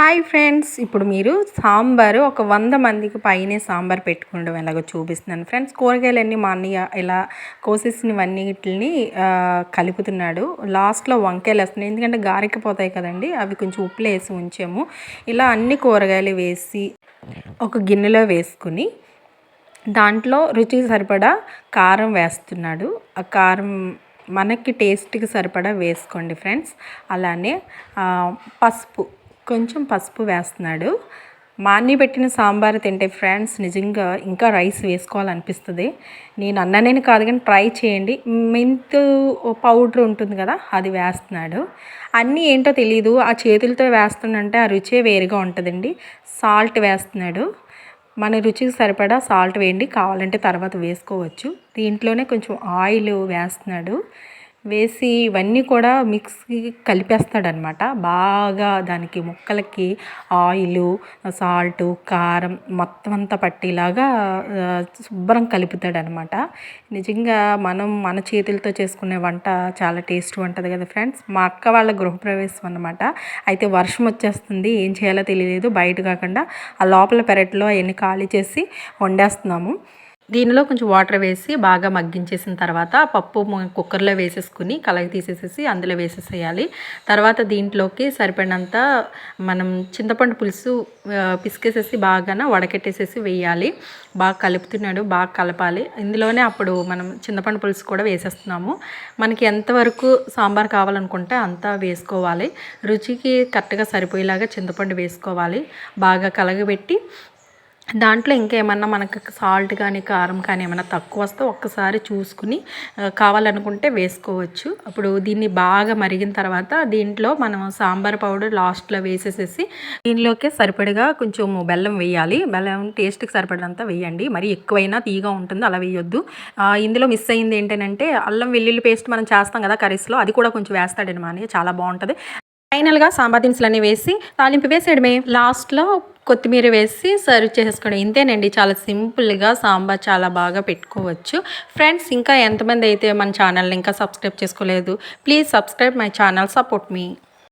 Hi friends ఇప్పుడు మీరు సాంబారు ఒక వంద మందికి పైనే సాంబార్ పెట్టుకోవడం ఎలాగో చూపిస్తున్నాను. ఫ్రెండ్స్ కూరగాయలన్నీ మా అన్నయ్య ఇలా కోసేసినవన్నిటిని కలుపుతున్నాడు. లాస్ట్లో వంకాయలు వేస్తున్నాయి ఎందుకంటే గారెక్కిపోతాయి కదండి అవి కొంచెం ఉప్పులు వేసి ఉంచాము. ఇలా అన్ని కూరగాయలు వేసి ఒక గిన్నెలో వేసుకుని దాంట్లో రుచికి సరిపడా కారం వేస్తున్నాడు. ఆ కారం మనకి టేస్ట్కి సరిపడా వేసుకోండి ఫ్రెండ్స్. అలానే పసుపు కొంచెం పసుపు వేస్తున్నాడు. మాన్ని పెట్టిన సాంబార్ తింటే ఫ్రెండ్స్ నిజంగా ఇంకా రైస్ వేసుకోవాలనిపిస్తుంది. నేను అన్ననేను కాదు కానీ ట్రై చేయండి. మెంతు పౌడర్ ఉంటుంది కదా అది వేస్తున్నాడు. అన్నీ ఏంటో తెలియదు ఆ చేతులతో వేస్తుందంటే ఆ రుచే వేరుగా ఉంటుందండి. సాల్ట్ వేస్తున్నాడు. మన రుచికి సరిపడా సాల్ట్ వేయండి. కావాలంటే తర్వాత వేసుకోవచ్చు. దీంట్లోనే కొంచెం ఆయిల్ వేస్తున్నాడు. వేసి ఇవన్నీ కూడా మిక్సీ కలిపేస్తాడనమాట. బాగా దానికి ముక్కలకి ఆయిల్ సాల్ట్ కారం మొత్తం అంతా పట్టేలాగా శుభ్రం కలుపుతాడనమాట. నిజంగా మనం మన చేతులతో చేసుకునే వంట చాలా టేస్ట్ ఉంటుంది కదా ఫ్రెండ్స్. మా అక్క వాళ్ళ గృహప్రవేశం అనమాట అయితే వర్షం వచ్చేస్తుంది ఏం చేయాలో తెలియలేదు. బయట కాకుండా ఆ లోపల పెరట్లో అవన్నీ ఖాళీ చేసి వండేస్తున్నాము. దీనిలో కొంచెం వాటర్ వేసి బాగా మగ్గించేసిన తర్వాత పప్పు కుక్కర్లో వేసేసుకుని కలగి తీసేసేసి అందులో వేసేసేయాలి. తర్వాత దీంట్లోకి సరిపడినంత మనం చింతపండు పులుసు పిసికేసేసి బాగా వడకెట్టేసేసి వేయాలి. బాగా కలుపుతున్నాడు బాగా కలపాలి. ఇందులోనే అప్పుడు మనం చింతపండు పులుసు కూడా వేసేస్తున్నాము. మనకి ఎంతవరకు సాంబార్ కావాలనుకుంటే అంతా వేసుకోవాలి. రుచికి కరెక్ట్గా సరిపోయేలాగా చింతపండు వేసుకోవాలి. బాగా కలగబెట్టి దాంట్లో ఇంకేమన్నా మనకు సాల్ట్ కానీ కారం కానీ ఏమైనా తక్కువ వస్తే ఒక్కసారి చూసుకుని కావాలనుకుంటే వేసుకోవచ్చు. అప్పుడు దీన్ని బాగా మరిగిన తర్వాత దీంట్లో మనం సాంబార్ పౌడర్ లాస్ట్లో వేసేసేసి దీనిలోకే సరిపడగా కొంచెం బెల్లం వేయాలి. బెల్లం టేస్ట్కి సరిపడినంత వేయండి. మరి ఎక్కువైనా తీగా ఉంటుంది అలా వేయొద్దు. ఇందులో మిస్ అయింది ఏంటంటే అల్లం వెల్లుల్లి పేస్ట్ మనం చేస్తాం కదా కర్రీస్లో అది కూడా కొంచెం వేస్తాడని మాని చాలా బాగుంటుంది. ఫైనల్గా సాంబార్ దినుసులన్నీ వేసి తాలింపు వేసేయడమే. లాస్ట్లో కొత్తిమీర వేసి సర్వ్ చేసుకోవడం ఇంతేనండి. చాలా సింపుల్గా సాంబార్ చాలా బాగా పెట్టుకోవచ్చు. ఫ్రెండ్స్ ఇంకా ఎంతమంది అయితే మన ఛానల్ని ఇంకా సబ్స్క్రైబ్ చేసుకోలేదు please subscribe my channel support me.